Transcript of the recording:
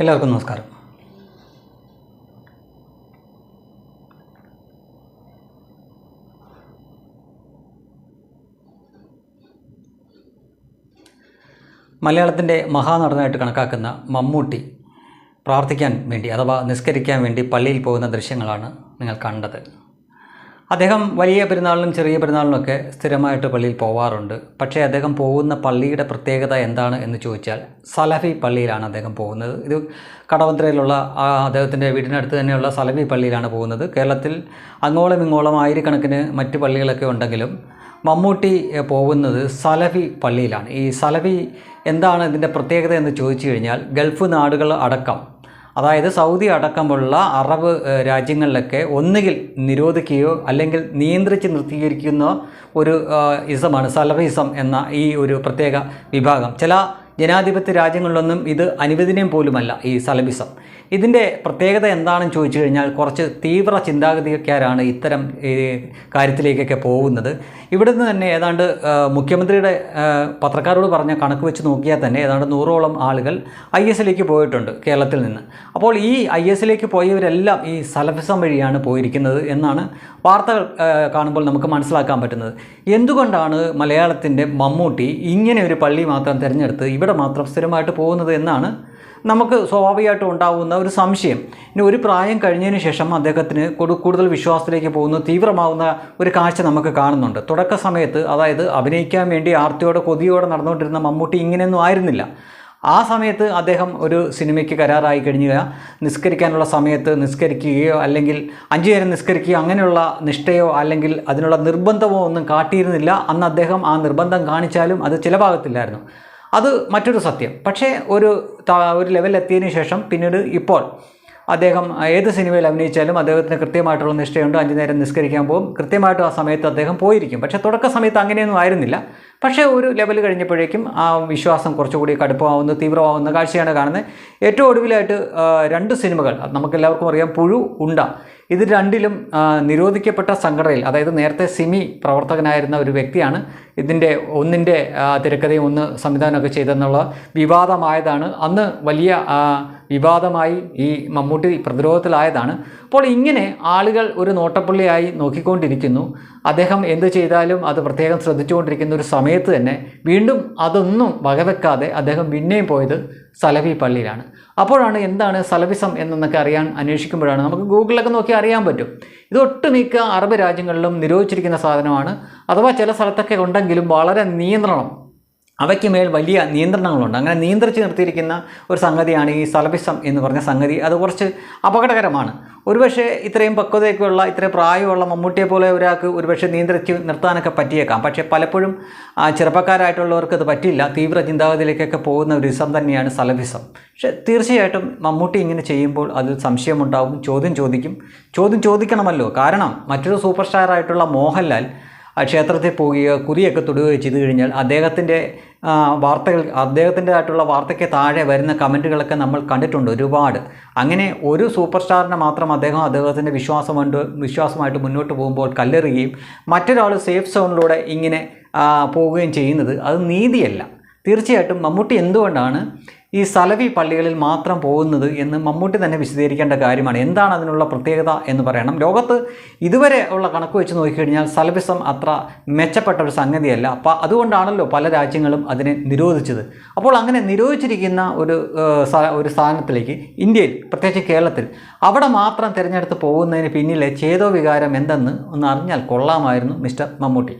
എല്ലാവർക്കും നമസ്കാരം. മലയാളത്തിന്റെ മഹാനടനായിട്ട് കണക്കാക്കുന്ന മമ്മൂട്ടി പ്രാർത്ഥിക്കാൻ വേണ്ടി അഥവാ നിസ്കരിക്കാൻ വേണ്ടി പള്ളിയിൽ പോകുന്ന ദൃശ്യങ്ങളാണ് നിങ്ങൾ കണ്ടത്. അദ്ദേഹം വലിയ പെരുന്നാളിനും ചെറിയ പെരുന്നാളിനൊക്കെ സ്ഥിരമായിട്ട് പള്ളിയിൽ പോവാറുണ്ട്. പക്ഷേ അദ്ദേഹം പോകുന്ന പള്ളിയുടെ പ്രത്യേകത എന്താണ് എന്ന് ചോദിച്ചാൽ സലഫി പള്ളിയിലാണ് അദ്ദേഹം പോകുന്നത്. ഇത് കടവന്ത്രയിലുള്ള അദ്ദേഹത്തിന്റെ വീടിനടുത്ത് തന്നെയുള്ള സലഫി പള്ളിയിലാണ് പോകുന്നത്. കേരളത്തിൽ അങ്ങോളം ഇങ്ങോളം ആയിരക്കണക്കിന് മറ്റ് പള്ളികളൊക്കെ ഉണ്ടെങ്കിലും മമ്മൂട്ടി പോകുന്നത് സലഫി പള്ളിയിലാണ്. ഈ സലഫി എന്താണ് ഇതിന്റെ പ്രത്യേകത എന്ന് ചോദിച്ചു കഴിഞ്ഞാൽ ഗൾഫ് നാടുകൾ അടക്കം അതായത് സൗദി അടക്കമുള്ള അറബ് രാജ്യങ്ങളിലൊക്കെ ഒന്നുകിൽ നിരോധിക്കുകയോ അല്ലെങ്കിൽ നിയന്ത്രിച്ച് നിർത്തീകരിക്കുന്ന ഒരു ഇസമാണ് സലഫിസം എന്ന ഈ ഒരു പ്രത്യേക വിഭാഗം. ചില ജനാധിപത്യ രാജ്യങ്ങളിലൊന്നും ഇത് അനുവദനീയം പോലുമല്ല ഈ സലബിസം. ഇതിന്റെ പ്രത്യേകത എന്താണെന്ന് ചോദിച്ചു കഴിഞ്ഞാൽ കുറച്ച് തീവ്ര ചിന്താഗതിക്കാരാണ് ഇത്തരം കാര്യത്തിലേക്കൊക്കെ പോകുന്നത്. ഇവിടുന്ന് തന്നെ ഏതാണ്ട് മുഖ്യമന്ത്രിയുടെ പത്രക്കാരോട് പറഞ്ഞ കണക്ക് വെച്ച് നോക്കിയാൽ തന്നെ ഏതാണ്ട് നൂറോളം ആളുകൾ ഐ എസിലേക്ക് പോയിട്ടുണ്ട് കേരളത്തിൽ നിന്ന്. അപ്പോൾ ഈ ഐ എസിലേക്ക് പോയവരെല്ലാം ഈ സലഫിസം വഴിയാണ് പോയിരിക്കുന്നത് എന്നാണ് വാർത്തകൾ കാണുമ്പോൾ നമുക്ക് മനസ്സിലാക്കാൻ പറ്റുന്നത്. എന്തുകൊണ്ടാണ് മലയാളത്തിന്റെ മമ്മൂട്ടി ഇങ്ങനെ ഒരു പള്ളി മാത്രം തിരഞ്ഞെടുത്ത് ഇവിടെ മാത്രം സ്ഥിരമായിട്ട് പോകുന്നത് എന്നാണ് നമുക്ക് സ്വാഭാവികമായിട്ടും ഉണ്ടാകുന്ന ഒരു സംശയം. ഇനി ഒരു പ്രായം കഴിഞ്ഞതിന് ശേഷം അദ്ദേഹത്തിന് കൊടു- കൂടുതൽ വിശ്വാസത്തിലേക്ക് പോകുന്നു. തീവ്രമാവുന്ന ഒരു കാഴ്ച നമുക്ക് കാണുന്നുണ്ട്. തുടക്ക സമയത്ത് അതായത് അഭിനയിക്കാൻ വേണ്ടി ആർത്തിയോടെ കൊതിയോടെ നടന്നുകൊണ്ടിരുന്ന മമ്മൂട്ടി ഇങ്ങനെയൊന്നും ആയിരുന്നില്ല. ആ സമയത്ത് അദ്ദേഹം ഒരു സിനിമയ്ക്ക് കരാറായി കഴിഞ്ഞാൽ നിസ്കരിക്കാനുള്ള സമയത്ത് നിസ്കരിക്കുകയോ അല്ലെങ്കിൽ അഞ്ചു നേരം നിസ്കരിക്കുകയോ അങ്ങനെയുള്ള നിഷ്ഠയോ അല്ലെങ്കിൽ അതിനുള്ള നിർബന്ധമോ ഒന്നും കാട്ടിയിരുന്നില്ല. അന്ന് അദ്ദേഹം ആ നിർബന്ധം കാണിച്ചാലും അത് ചില ചിലവാകത്തില്ലായിരുന്നു അത് മറ്റൊരു സത്യം. പക്ഷേ ഒരു ഒരു ലെവൽ എത്തിയതിനു ശേഷം പിന്നീട് ഇപ്പോൾ അദ്ദേഹം ഏത് സിനിമയിൽ അഭിനയിച്ചാലും അദ്ദേഹത്തിന് കൃത്യമായിട്ടുള്ള നിഷ്ഠയുണ്ട്. അഞ്ചു നേരം നിസ്കരിക്കാൻ പോകും. കൃത്യമായിട്ട് ആ സമയത്ത് അദ്ദേഹം പോയിരിക്കും. പക്ഷേ തുടക്ക സമയത്ത് അങ്ങനെയൊന്നും ആയിരുന്നില്ല. പക്ഷേ ഒരു ലെവൽ കഴിഞ്ഞപ്പോഴേക്കും ആ വിശ്വാസം കുറച്ചുകൂടി കടുപ്പമാവുന്ന തീവ്രമാവുന്ന. കാഴ്ചയാണ് കാണുന്നത്. ഏറ്റവും ഒടുവിലായിട്ട് രണ്ട് സിനിമകൾ നമുക്കെല്ലാവർക്കും അറിയാം പുഴു ഉണ്ട ഇത് രണ്ടിലും നിരോധിക്കപ്പെട്ട സംഘടനയിൽ അതായത് നേരത്തെ സിമി പ്രവർത്തകനായിരുന്ന ഒരു വ്യക്തിയാണ് ഇതിന്റെ ഒന്നിന്റെ തിരക്കഥയും ഒന്ന് സംവിധാനമൊക്കെ ചെയ്തെന്നുള്ള വിവാദമായതാണ്. അന്ന് വലിയ വിവാദമായി ഈ മമ്മൂട്ടി പ്രതിരോധത്തിലായതാണ്. അപ്പോൾ ഇങ്ങനെ ആളുകൾ ഒരു നോട്ടപ്പള്ളിയായി നോക്കിക്കൊണ്ടിരിക്കുന്നു. അദ്ദേഹം എന്ത് ചെയ്താലും അത് പ്രത്യേകം ശ്രദ്ധിച്ചുകൊണ്ടിരിക്കുന്ന ഒരു സമയത്ത് തന്നെ വീണ്ടും അതൊന്നും വകവെക്കാതെ അദ്ദേഹം പിന്നെയും പോയത് സലഫി പള്ളിയിലാണ്. അപ്പോഴാണ് എന്താണ് സലഫിസം എന്നൊക്കെ അറിയാൻ അന്വേഷിക്കുമ്പോഴാണ് നമുക്ക് ഗൂഗിളിലൊക്കെ നോക്കി അറിയാൻ പറ്റും. ഇത് ഒട്ടുമിക്ക അറബ് രാജ്യങ്ങളിലും നിരോധിച്ചിരിക്കുന്ന സാധനമാണ്. അഥവാ ചില സ്ഥലത്തൊക്കെ ഉണ്ടെങ്കിലും വളരെ നിയന്ത്രണം. അവയ്ക്ക് മേൽ വലിയ നിയന്ത്രണങ്ങളുണ്ട്. അങ്ങനെ നിയന്ത്രിച്ച് നിർത്തിയിരിക്കുന്ന ഒരു സംഗതിയാണ് ഈ സലഭിസം എന്ന് പറഞ്ഞ സംഗതി. അത് കുറച്ച് അപകടകരമാണ്. ഒരുപക്ഷെ ഇത്രയും പക്വതയൊക്കെയുള്ള ഇത്രയും പ്രായമുള്ള മമ്മൂട്ടിയെ പോലെ ഒരാൾക്ക് ഒരുപക്ഷെ നിയന്ത്രിച്ച് നിർത്താനൊക്കെ പറ്റിയേക്കാം. പക്ഷേ പലപ്പോഴും ആ, ചെറുപ്പക്കാരായിട്ടുള്ളവർക്ക് അത് പറ്റില്ല. തീവ്ര ചിന്താഗതിയിലേക്കൊക്കെ പോകുന്ന ഒരു ഇസം തന്നെയാണ് സലഭിസം പക്ഷേ തീർച്ചയായിട്ടും മമ്മൂട്ടി ഇങ്ങനെ ചെയ്യുമ്പോൾ അതിൽ സംശയമുണ്ടാവും ചോദ്യം ചോദിക്കും. ചോദ്യം ചോദിക്കണമല്ലോ. കാരണം മറ്റൊരു സൂപ്പർ സ്റ്റാറായിട്ടുള്ള മോഹൻലാൽ ക്ഷേത്രത്തിൽ പോവുകയോ കുറിയൊക്കെ തൊടുകയോ ചെയ്തു കഴിഞ്ഞാൽ അദ്ദേഹത്തിന്റെ വാർത്തകൾ അദ്ദേഹത്തിന്റെതായിട്ടുള്ള വാർത്തയ്ക്ക് താഴെ വരുന്ന കമന്റുകളൊക്കെ നമ്മൾ കണ്ടിട്ടുണ്ട് ഒരുപാട്. അങ്ങനെ ഒരു സൂപ്പർ സ്റ്റാറിനെ മാത്രം അദ്ദേഹം അദ്ദേഹത്തിന്റെ വിശ്വാസം കൊണ്ട് വിശ്വാസമായിട്ട് മുന്നോട്ട് പോകുമ്പോൾ കല്ലെറുകയും മറ്റൊരാൾ സേഫ് സോണിലൂടെ ഇങ്ങനെ ആ, പോവുകയും ചെയ്യുന്നത് അത് നീതിയല്ല. തീർച്ചയായിട്ടും മമ്മൂട്ടി എന്തുകൊണ്ടാണ് ഈ സലവി പള്ളികളിൽ മാത്രം പോകുന്നത് എന്ന് മമ്മൂട്ടി തന്നെ വിശദീകരിക്കേണ്ട കാര്യമാണ്. എന്താണ് അതിനുള്ള പ്രത്യേകത എന്ന് പറയണം. ലോകത്ത് ഇതുവരെ ഉള്ള കണക്ക് വെച്ച് നോക്കിക്കഴിഞ്ഞാൽ സലവിസം അത്ര മെച്ചപ്പെട്ട ഒരു സംഗതിയല്ല. അപ്പോൾ അതുകൊണ്ടാണല്ലോ പല രാജ്യങ്ങളും അതിനെ നിരോധിച്ചത്. അപ്പോൾ അങ്ങനെ നിരോധിച്ചിരിക്കുന്ന ഒരു ഒരു സ്ഥാനത്തിലേക്ക് ഇന്ത്യയിൽ പ്രത്യേകിച്ച് കേരളത്തിൽ അവിടെ മാത്രം തിരഞ്ഞെടുത്ത് പോകുന്നതിന് പിന്നിലെ ചേതോ വികാരം എന്തെന്ന് ഒന്ന് അറിഞ്ഞാൽ കൊള്ളാമായിരുന്നു മിസ്റ്റർ മമ്മൂട്ടി.